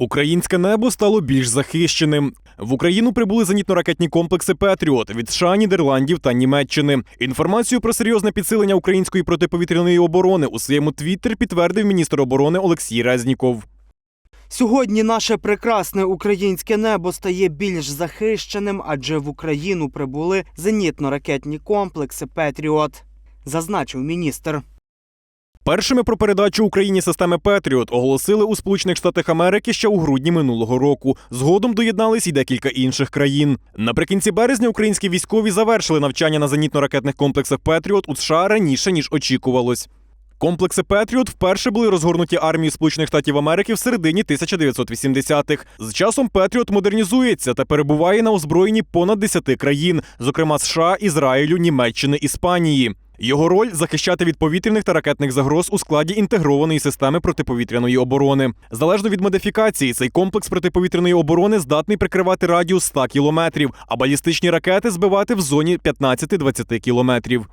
Українське небо стало більш захищеним. В Україну прибули зенітно-ракетні комплекси Петріот від США, Нідерландів та Німеччини. Інформацію про серйозне підсилення української протиповітряної оборони у своєму твіттер підтвердив міністр оборони Олексій Резніков. Сьогодні наше прекрасне українське небо стає більш захищеним, адже в Україну прибули зенітно-ракетні комплекси Петріот, зазначив міністр. Першими про передачу Україні системи Петріот оголосили у Сполучених Штатах Америки ще у грудні минулого року. Згодом доєднались і декілька інших країн. Наприкінці березня українські військові завершили навчання на зенітно-ракетних комплексах Петріот у США раніше ніж очікувалось. Комплекси Петріот вперше були розгорнуті армією Сполучених Штатів Америки в середині 1980-х. З часом Петріот модернізується та перебуває на озброєнні понад 10 країн, зокрема США, Ізраїлю, Німеччини, Іспанії. Його роль захищати від повітряних та ракетних загроз у складі інтегрованої системи протиповітряної оборони. Залежно від модифікації, цей комплекс протиповітряної оборони здатний прикривати радіус 100 кілометрів, а балістичні ракети збивати в зоні 15-20 кілометрів.